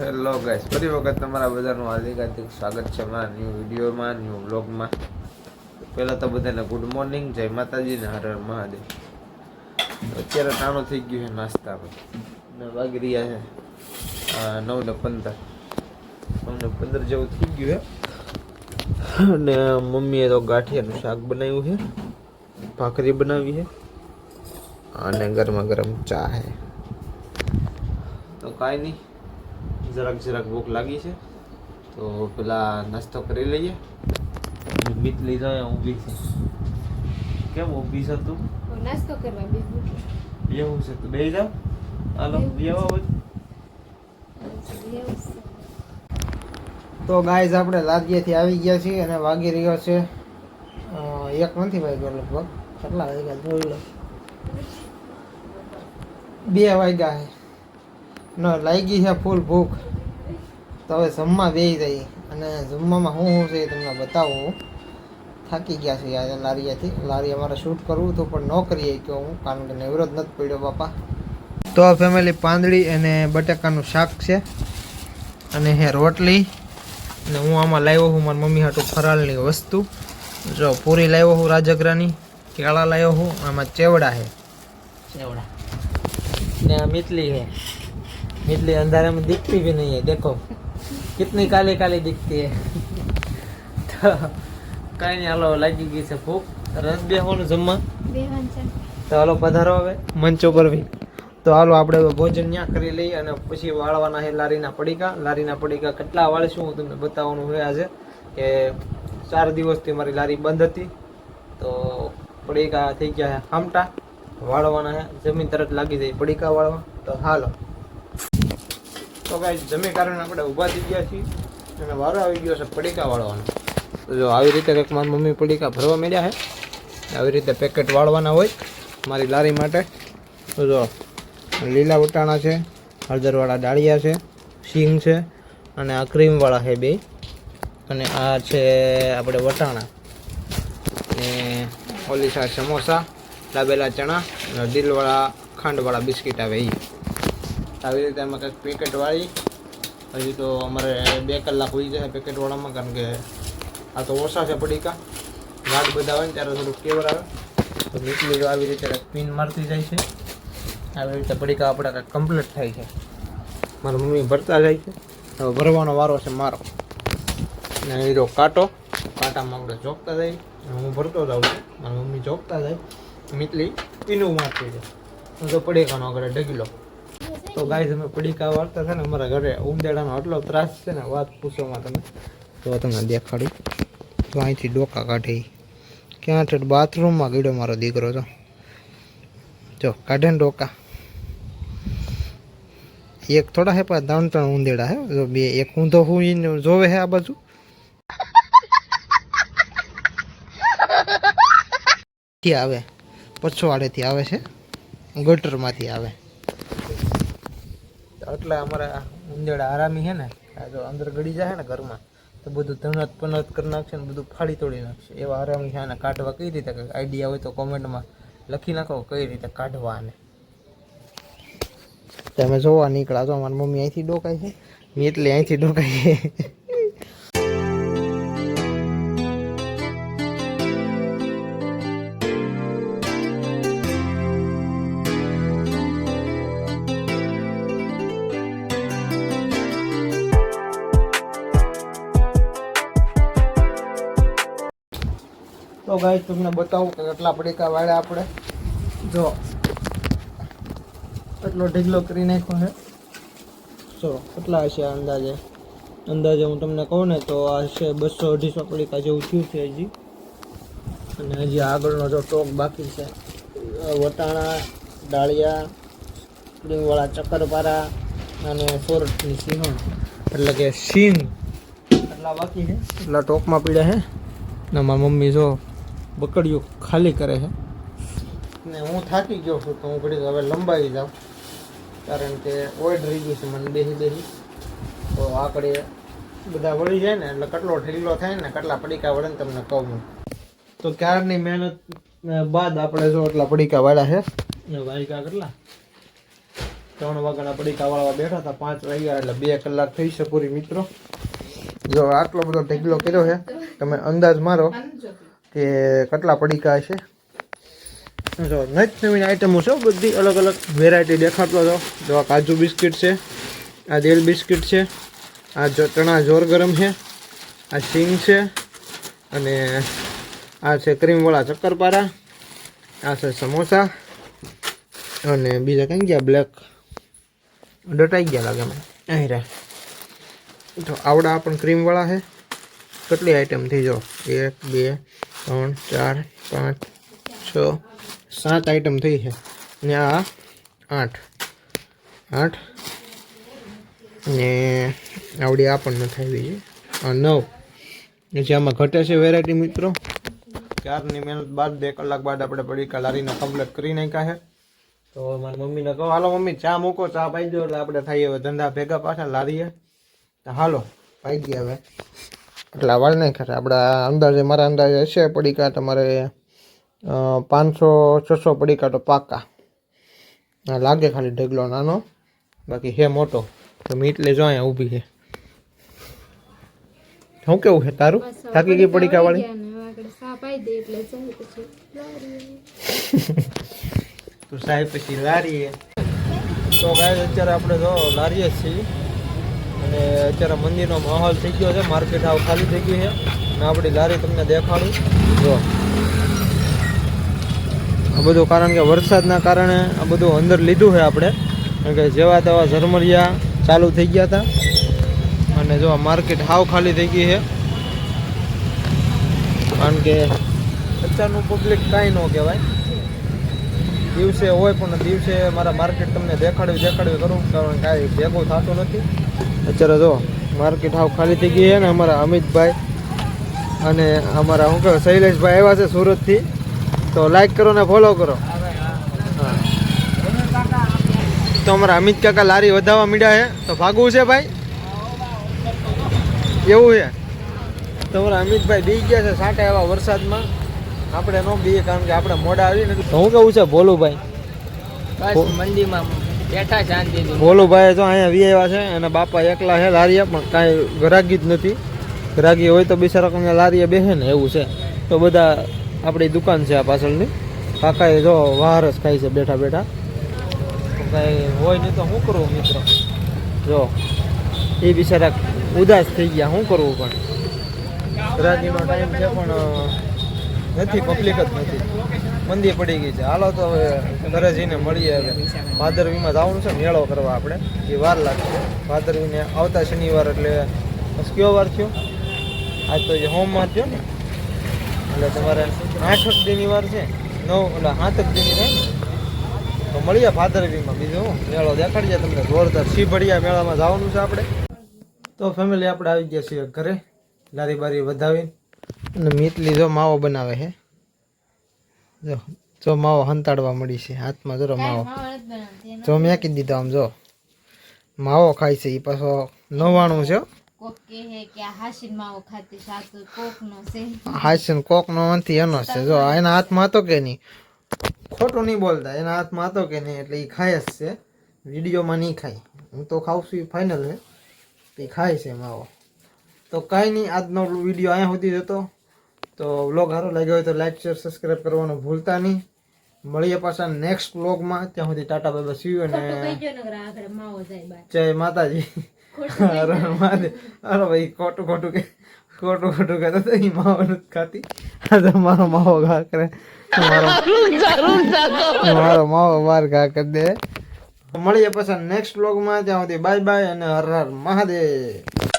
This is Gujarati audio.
હેલો ગાઈસ ફરી વખત તમારા બધાનું હાર્દિક હાર્દિક સ્વાગત છે મારા ન્યૂ વિડીયોમાં ન્યૂ બ્લોગમાં પહેલાં તો બધાને ગુડ મોર્નિંગ જય માતાજી ને હર હર મહાદેવ. અત્યારે ટાણું થઈ ગયું છે નાસ્તામાં ને વાગી રહ્યા છે, આ નવ ને પંદર. નવ ને પંદર જેવું થઈ ગયું છે. અને મમ્મીએ તો ગાંઠિયાનું શાક બનાવ્યું છે, ભાખરી બનાવી છે, અને ગરમા ગરમ ચા છે. તો કાંઈ નહીં. જરાક જરાક ભૂખ લાગી છે. તો પેલા નાસ્તો કરી લઈએ. બીત લઈ જાઉં ઊભી છે. કેમ ઊભી છે તું? નાસ્તો કરવા બેસવું એવું છે. તું બે જાવ હાલો બેવા હોય તો ગાઈઝ આપણે લાદીએથી આવી ગયા છીએ અને વાગી રહ્યો છે એક નથી વાગ્યો લગભગ. કેટલા વાગ્યા? જોઈ લો. બે વાગ્યા છે. ન લાગી છે ફૂલ ભૂખ. તો હવે જમવા બેસી જઈ અને જમવામાં શું શું છે એ તમને બતાવું. થાકી ગયા છે આજે લારીયાથી. લારી અમારે શૂટ કરવું હતું, પણ ન કરીએ કે હું, કારણ કે નેવરો નથી પડ્યો બાપા. તો આ ફેમિલી પાંદડી અને બટાકાનું શાક છે. અને હે રોટલી. અને હું આમાં લાવ્યો છું, મારી મમ્મી હાટું ફરાળની વસ્તુ. જો પૂરી લાવ્યો હું રાજગરાની, કેળા લાવ્યો હું આમાં ચેવડા છે. ચેવડા. ને આ છે. मितली अंधारे में दिखती भी नहीं है देखो कितनी काली काली दिखती है તો કાંઈ નહીં હાલો લાગી ગઈ છે ભૂખ રસ બેસવાનું જમવા બેવાન છે તો હાલો પધારો હવે મંચો કરવી તો હાલો આપણે હવે ભોજન ત્યાં કરી લઈએ અને પછી વાળવાના છે લારીના પડીકા લારીના પડીકા કેટલા વાળશું હું તમને બતાવવાનું હોય આજે કે ચાર દિવસથી મારી લારી બંધ હતી તો પડીકા થઈ ગયા છે હામટા વાળવાના છે જમીન તરત લાગી જાય પડીકા વાળવા તો હાલો તો કાંઈ જમી કારણે આપણે ઊભા થઈ ગયા છીએ અને વારો આવી ગયો છે પડીકા વાળવાનો. તો જો આવી રીતે કંઈક મારી મમ્મી પડીકા ભરવા માંડ્યા છે, આવી રીતે પેકેટ વાળવાના હોય મારી લારી માટે. તો જો, લીલા વટાણા છે, હળદરવાળા ડાળિયા છે સિંગ છે અને આ ક્રીમવાળા છે બે. અને આ છે આપણે વટાણા. ને ઓલી સમોસા લાબેલા ચણા અને દિલવાળા ખાંડવાળા બિસ્કિટ આવે એ આવી રીતે એમાં કંઈક પેકેટવાળી હજી તો અમારે બે કલાક હોઈ જશે પેકેટવાળામાં કારણ કે આ તો ઓછા છે પડીકા. ગાઢ બધા હોય ને ત્યારે થોડુંક કેવર આવે. તો નીકળી આવી રીતે પિન મારતી જાય છે. આવી રીતે પડીકા આપણા કંઈક કમ્પ્લીટ થાય છે. મારા મમ્મી ભરતા જાય છે. હવે ભરવાનો વારો છે મારો. ને જો કાંટો. કાંટામાં આપણે ચોકતા જાય હું ભરતો જાઉં છું. મારી મમ્મી ચોકતા જાય. મીટલી પીનું મારતી જાય. હું તો પડીકાનો આગળ ઢગીલો તો ગાય તમે પડીકા વાળતા છે ને, અમારા ઘરે ઉંદેડાનો આટલો ત્રાસ છે ને, વાત પૂછોમાં તમે. તો તમને દેખાડું. તો અહીંથી ડોકા કાઢે. ક્યાં છે? બાથરૂમમાં ગયો મારો દીકરો તો. જો, કાઢે ને ડોકા. એક થોડા હે, પણ ત્રણ ત્રણ ઉંદેડા હે. જો, બે, એક ઊંધો હું જોવે હે આ બાજુ. આવે. પછવાડેથી આવે છે. ગટરમાંથી આવે. એટલે અમારા ઉંદેડા આરામી છે ને જો અંદર ગળી જાય ને ઘરમાં, તો બધું ધનત પનત કરી નાખશે ને બધું ફાડી તોડી નાખશે. એવા આરામી છે ને કાઢવા કઈ રીતે આઈડિયા હોય તો કોમેન્ટમાં લખી નાખો કઈ રીતે કાઢવાને તમે જોવા નીકળ્યા છો મારી મમ્મી અહીંથી ડોકાય છે, મેં એટલે અહીંથી ડોકાય છે. તો ગાઈસ તમને બતાવું કે કેટલા પડીકા વાળ્યા આપણે. જો એટલો ઢીગલો કરી નાખ્યો છે. જો કેટલા હશે અંદાજે? અંદાજે હું તમને કહું ને તો આ છે બસો અઢીસો પડીકા જેવું થયું છે હજી. અને હજી આગળનો જો ટોક બાકી છે. વટાણા ડાળિયા સ્પ્રિંગવાળા ચક્કરપારા અને સોરઠની સિંહણ એટલે કે સિંગ એટલા બાકી છે? એટલા ટોકમાં પીડ્યા છે. ને મારી મમ્મી જો બકડીઓ ખાલી કરે છે. ને હું થાકી ગયો છું તો હું ઘડી હવે લંબાવી જાઉં. કારણ કે ઓઇડ રહી ગયું છે મને બેસી બેસી તો આકડે બધા વળી જાય ને એટલે કેટલો ઢીલો થાય ને કેટલા પડીકા વળે ને તમને કહું હું. તો ક્યારની મહેનત બાદ આપણે જો એટલા પડીકા વાળ્યા છે. ને વાયકા કેટલા? ત્રણ વાગ્યાના પડીકા વાળવા બેઠા હતા પાંચ વાગ્યા એટલે બે કલાક થઈ છે પૂરી મિત્રો. જો આટલો બધો ઢગલો કર્યો છે તમે અંદાજ મારો. કે કેટલા પડીકા હશે જો નજ નવીન આઈટમો છે બધી અલગ અલગ વેરાયટી દેખાડતો હતો. જો આ કાજુ બિસ્કિટ છે, આ દેલ બિસ્કિટ છે, આ ચણા જોર ગરમ છે, આ સિંગ છે, અને આ છે ક્રીમવાળા ચક્કરપારા, આ છે સમોસા, અને બીજા કઈ ગયા? બ્લેક. ડટાઈ ગયા લાગે મને. અહીં રે તો આવડા પણ ક્રીમવાળા છે. કેટલી આઈટમ થઈ જો? એક, બે ત્રણ, ચાર, પાંચ, છ, સાત આઈટમ થઈ છે. ને આ આઠ. આઠ. ને આવડી આ પણ નથી આવી છે નવ. જે આમાં ઘટે છે વેરાયટી મિત્રો. ચારની મહેનત બાદ બે કલાક બાદ આપણે પડીકા લારીને કમ્પ્લીટ કરી નાખ્યા છે. તો મારી મમ્મીને કહો, હાલો મમ્મી, ચા મૂકો. ચા પાઈ દો એટલે આપણે થઈએ હવે ધંધા ભેગા પાછા લારીએ તો હાલો, પાઈ ગયા હવે. એટલે વાળ નહીં ખરે આપણા અંદાજે મારા અંદાજે હશે પડીકા તમારે પાંચસો છસો પડીકા તો પાકા લાગે ખાલી ઢગલો નાનો. બાકી હે મોટો. તો મીટ લેજો અહીંયા ઊભી છે શું કેવું છે તારું? થાકી ગઈ પડીકા વાળી. તો સાહેબ પછી લારીએ. તો ગાય અત્યારે આપણે જો લારીએ છીએ. અને અત્યારે મંદિરનો માહોલ થઈ ગયો છે, માર્કેટ આવ ખાલી થઈ ગયું છે. અને આપણી લારી તમને દેખાડું. જો. આ બધું કારણ કે વરસાદના કારણે આ બધું અંદર લીધું છે આપણે. કારણ કે જેવા તેવા ઝરમરિયા ચાલુ થઈ ગયા હતા. અને જો માર્કેટ હાવ ખાલી થઈ ગઈ છે. કારણ કે અત્યારનું પબ્લિક કાંઈ ન કહેવાય. દિવસે હોય પણ દિવસે મારા માર્કેટ તમને દેખાડવી દેખાડવી કરું, કારણ કાંઈ ભેગું થતું નથી. અત્યારે જો માર્કેટ હાવ ખાલી થઈ ગઈ છે ને અમારા અમિતભાઈ અને અમારા શું કહેવાય શૈલેષભાઈ આવ્યા છે સુરતથી. તો લાઈક કરો ને ફોલો કરો. તો અમારા અમિત કાકા લારી વધારવા મીડ્યા છે. તો ભાગવું છે ભાઈ? એવું છે. તમારા અમિતભાઈ બી ગયા છે સાટા એવા વરસાદમાં. આપણે નો બીએ કારણ કે આપણે મોડા આવી ને તો હું કેવું છે ભોલુભાઈ? બસ મંદિરમાં બેઠા શાંતિથી ભોલુભાઈ તો. અહીંયા વી આવ્યા છે અને બાપા એકલા છે લારીએ પણ કાંઈ ગ્રાહકી જ નથી. ગ્રાહકી હોય તો બિચારા તમને લારીએ બેસે ને એવું છે. તો બધા આપણી દુકાન છે આ પાછળની. કાકાએ જો વાર જ ખાય છે બેઠા બેઠા. કાંઈ હોય નહીં તો શું કરવું મિત્રો? જો એ બિચારા ઉદાસ થઈ ગયા શું કરવું પણ? ગ્રાહકીનો ટાઈમ છે પણ નથી પબ્લિક જ નથી. મંદી પડી ગઈ છે. હાલો તો હવે ઘરે મળીએ હવે. ભાદરવીમાં જવાનું છે, મેળો કરવા આપણે. એ વાર લાગશે. ભાદરવીને આવતા શનિવાર એટલે બસ કયો વાર થયો? આજ તો જે હોમવાર થયો ને. એટલે તમારે આઠ દીની વાર છે. નવ એટલે સાત દીની રહે તો મળીએ ભાદરવીમાં બીજું મેળો દેખાડીએ તમને. જોરદાર શીભડિયા મેળામાં જવાનું છે આપણે. તો ફેમિલી આપણે આવી ગયા છીએ ઘરે. લારી બારી વધાવીને. અને મીતલી જો માવો બનાવે છે. જો જો માવો હંતાડવા મળી છે. હાથમાં જરો માવો. જો મેકી દીધો આમ જો. માવો ખાય છે એ પાછો નવાણું છે. હો. કોક છે નથી એનો છે. જો એના હાથમાં હતો કે નહીં? ખોટું નહીં બોલતા. એના હાથમાં હતો કે નહીં એટલે એ ખાય જ છે. વિડીયોમાં નહીં ખાય. હું તો ખાઉં છું એ ફાઇનલ છે એ ખાય છે માવો. તો કાંઈ નહીં આજનો વીડિયો અહીંયા સુધી હતો તો વ્લોગ સારો લાગ્યો હોય તો લાઈક શેર સબસ્ક્રાઈબ કરવાનું ભૂલતા નહીં. મળીએ પાછા નેક્સ્ટ વ્લોગમાં. ત્યાં સુધી ટાટા બાબા સીયુ અને જાય માતાજી. અરે ભાઈ ખોટું ખોટું કે ખોટું ખોટું કહેતો તો એ માવો નથી ખાતી. આ મારો માવો ઘા કરે. મારો મારો માવો બાર ઘા કરી દે. મળીએ પછી નેક્સ્ટ વ્લોગમાં. ત્યાં સુધી બાય બાય અને હર હર મહાદેવ.